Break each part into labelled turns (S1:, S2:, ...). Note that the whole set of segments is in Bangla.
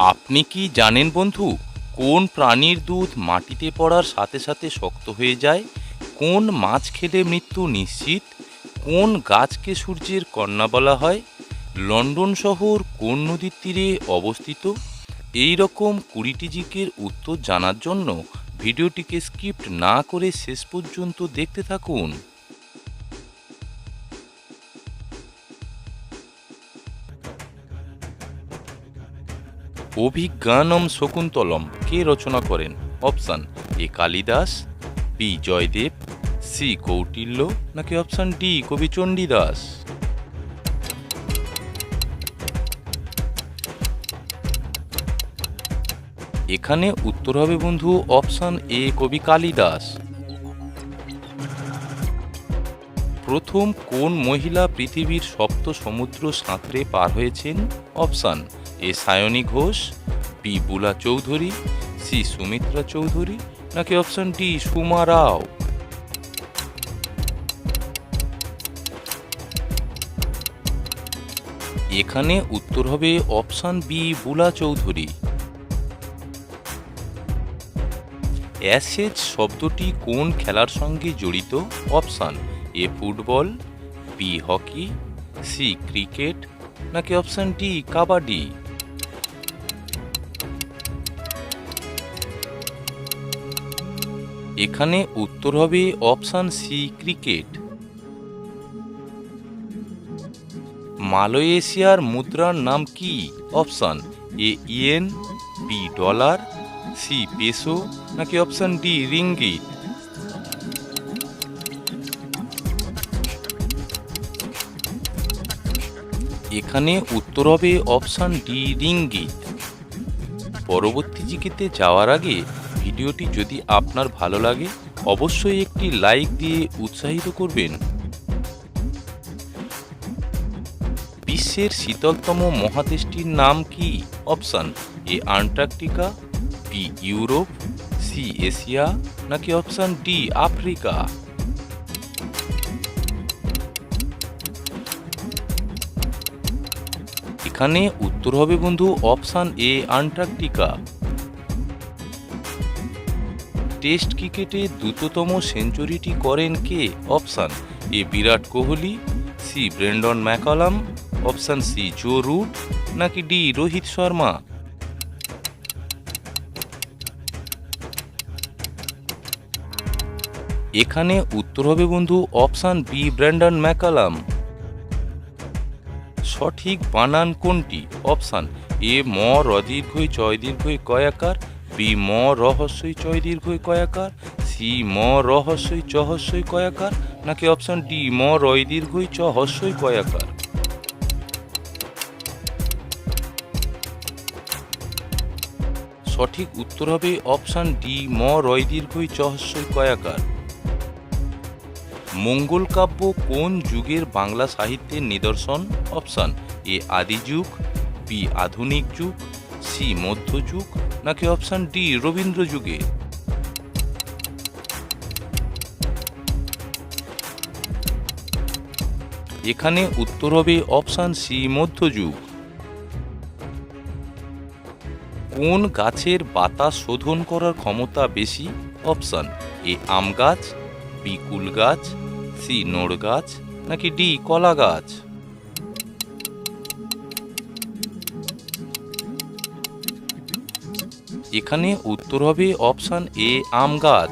S1: আপনি কি জানেন বন্ধু, কোন প্রাণীর দুধ মাটিতে পড়ার সাথে সাথে শক্ত হয়ে যায়? কোন মাছ খেলে মৃত্যু নিশ্চিত? কোন গাছকে সূর্যের কন্যা বলা হয়? লন্ডন শহর কোন নদীর তীরে অবস্থিত? এই রকম কুড়িটি জিকের উত্তর জানার জন্য ভিডিওটিকে স্কিপ্ট না করে শেষ পর্যন্ত দেখতে থাকুন। অভিজ্ঞানম শকুন্তলম। কে রচনা করেন? Option A Kalidas, B Jayadev, C Kautilya, নাকি অপশান ডি কবি চণ্ডীদাস এখানে উত্তর হবে বন্ধু অপশান এ কবি কালিদাস। প্রথম কোন মহিলা পৃথিবীর সপ্ত সমুদ্র সাঁতরে পার হয়েছেন? Option A Sayani Ghosh B Bula Chowdhury, C Sumitra Chowdhury, নাকি অপশান ডি সুমা রাও? এখানে উত্তর হবে অপশান বি বুলা চৌধুরী। অ্যাসেজ শব্দটি কোন খেলার সঙ্গে জড়িত? Option A football, B hockey, C cricket, নাকি অপশান ডি কাবাডি? এখানে উত্তর হবে অপশান সি ক্রিকেট। মালয়েশিয়ার মুদ্রার নাম কি? Option A yen B dollar C peso, নাকি অপশান ডি রিঙ্গিত? এখানে উত্তর হবে অপশান ডি রিঙ্গিত। পরবর্তী জিকেতে যাওয়ার আগে ভিডিওটি যদি আপনার ভালো লাগে, অবশ্যই একটি লাইক দিয়ে উৎসাহিত করবেন। বিশ্বের শীতলতম মহাদেশটির নাম কি? Option A, Antarctica, B, Europe, C, Asia, নাকি অপশান ডি, আফ্রিকা? এখানে উত্তর হবে বন্ধু অপশান এ, আন্টার্কটিকা। টেস্ট ক্রিকেটে দ্রুততম সেঞ্চুরিটি করেন কে? Option A Virat Kohli, C Brendon McCullum option C Joe Root, নাকি ডি রোহিত শর্মা? এখানে উত্তর হবে বন্ধু অপশান বি ব্র্যান্ডন ম্যাকালাম সঠিক বানান কোনটি? অপশান এ ম রদীর্ঘই চয় দীর্ঘই কয়াকার বি ম রহস্যই চয় দীর্ঘই কয়াকার, সি ম রহস্যই চহস্যই কয়াকার, নাকি অপশান ডি ম রয় দীর্ঘই চ হস্যই কয়াকার? সঠিক উত্তর হবে অপশান ডি ম রয় দীর্ঘই চহস্যই কয়াকার। মঙ্গল কাব্য কোন যুগের বাংলা সাহিত্যের নিদর্শন? অপশান এ আদি যুগ, বি আধুনিক যুগ, সি মধ্যযুগ নাকি অপশান ডি, রবীন্দ্র যুগে? এখানে উত্তর হবে অপশান সি, মধ্যযুগ। কোন গাছের বাতাস শোধন করার ক্ষমতা বেশি? অপশান এ, আম গাছ, বি, কুল গাছ, সি নোড় গাছ নাকি ডি, কলা গাছ? এখানে উত্তর হবে অপশান এ, আম গাছ।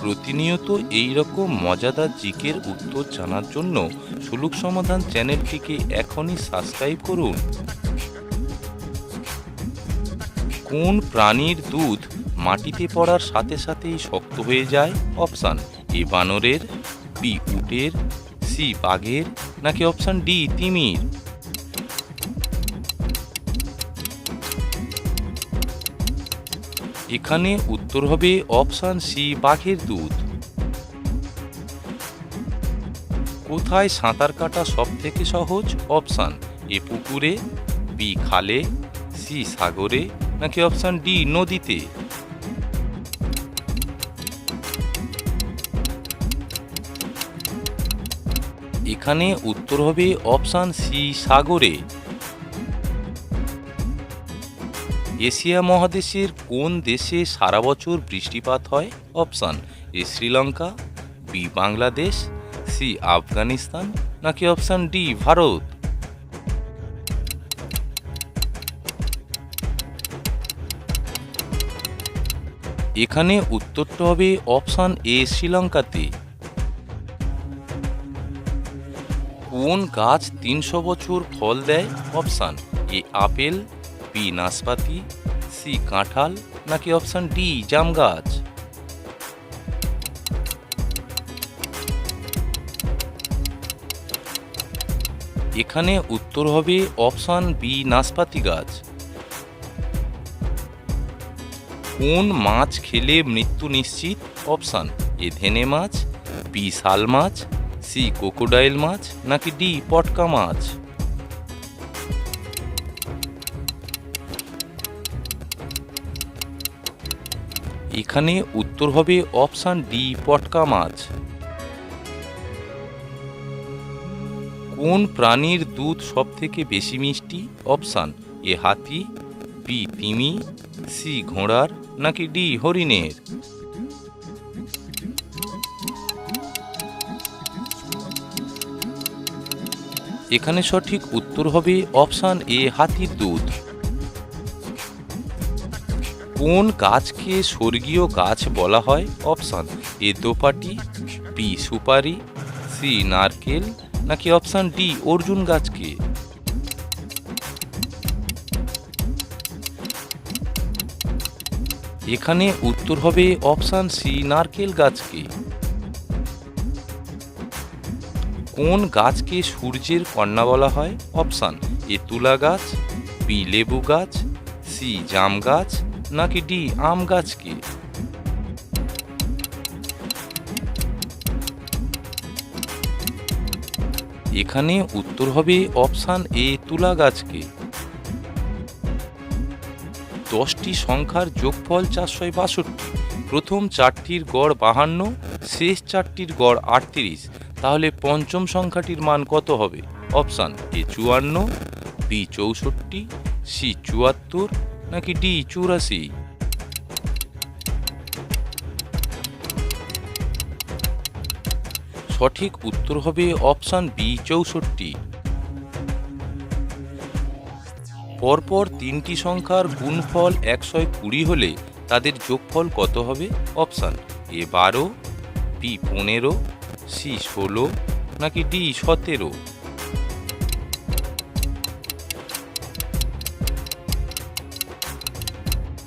S1: প্রতিনিয়ত এই রকম মজাদার জিকের উত্তর জানার জন্য সুলুক সমাধান চ্যানেলটিকে এখনই সাবস্ক্রাইব করুন। কোন প্রাণীর দুধ মাটিতে পড়ার সাথে সাথেই শক্ত হয়ে যায়? অপশান এ, বানরের, বি, উটের, সি, বাঘের, নাকি অপশান ডি, তিমির? এখানে উত্তর হবে অপশান সি বাঘের দুধ। কোথায় সাঁতার কাটা সব থেকে সহজ? অপশান এ, পুকুরে, বি, খালে, সি, সাগরে, নাকি অপশান ডি, নদীতে? এখানে উত্তর হবে অপশান সি, সাগরে। এশিয়া মহাদেশের কোন দেশে সারা বছর বৃষ্টিপাত হয়? Option, A Sri Lanka, B Bangladesh, C Afghanistan, নাকি অপশান ডি ভারত? এখানে উত্তরটা হবে অপশান এ শ্রীলঙ্কাতে। কোন গাছ তিনশো বছর ফল দেয়? অপশান, এ আপেল বি নাশপাতি, সি কাঁঠাল, নাকি অপশান ডি জাম গাছ? এখানে উত্তর হবে অপশান বি নাশপাতি গাছ। কোন মাছ খেলে মৃত্যু নিশ্চিত? অপশান এ ধেনে মাছ, বি শাল মাছ, সি কোকোডাইল মাছ, নাকি ডি পটকা মাছ? এখানে উত্তর হবে অপশান ডি, পটকা মাছ। কোন প্রাণীর দুধ সব থেকে বেশি মিষ্টি? অপশান এ, হাতি, বি, তিমি, সি, ঘোড়ার, নাকি ডি, হরিণের? এখানে সঠিক উত্তর হবে অপশান এ, হাতির দুধ। কোন গাছকে স্বর্গীয় গাছ বলা হয় অপশান এ দোপাটি বি সুপারি সি নারকেল, নাকি অপশান ডি অর্জুন গাছকে? এখানে উত্তর হবে অপশান সি নারকেল গাছকে। কোন গাছকে সূর্যের কন্যা বলা হয়? অপশান এ তুলা গাছ বি লেবু গাছ সি জাম গাছ নাকি ডি, আম গাছকে এখানে উত্তর হবে অপশান এ, তুলা গাছকে দশটি সংখ্যার যোগফল চারশো বাষট্টি। প্রথম চারটির গড় বাহান্ন, শেষ চারটির গড় আটত্রিশ। তাহলে পঞ্চম সংখ্যাটির মান কত হবে? অপশান এ, চুয়ান্ন, বি, চৌষট্টি, সি, চুয়াত্তর নাকি ডি, চুরাশি? সঠিক উত্তর হবে অপশান বি, চৌষট্টি। পরপর তিনটি সংখ্যার গুণফল একশো কুড়ি হলে তাদের যোগফল কত হবে? অপশান এ বারো, বি পনেরো, সি ষোলো, নাকি ডি সতেরো?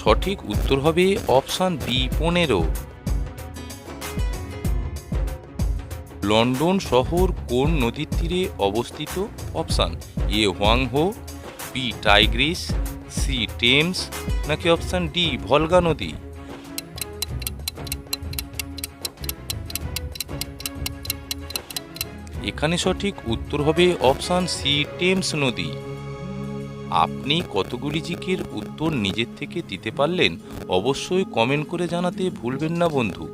S1: সঠিক উত্তর হবে অপশান বি, পনেরো। লন্ডন শহর কোন নদীর তীরে অবস্থিত? Option A, Hwang Ho, B, Tigris, C, Thames, নাকি অপশান ডি, ভলগা নদী? এখানে সঠিক উত্তর হবে অপশান সি, টেমস নদী। আপনি কতগুলি জিকের উত্তর নিজের থেকে দিতে পারলেন অবশ্যই কমেন্ট করে জানাতে ভুলবেন না বন্ধু।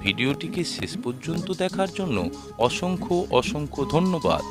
S1: ভিডিওটিকে শেষ পর্যন্ত দেখার জন্য অসংখ্য অসংখ্য ধন্যবাদ।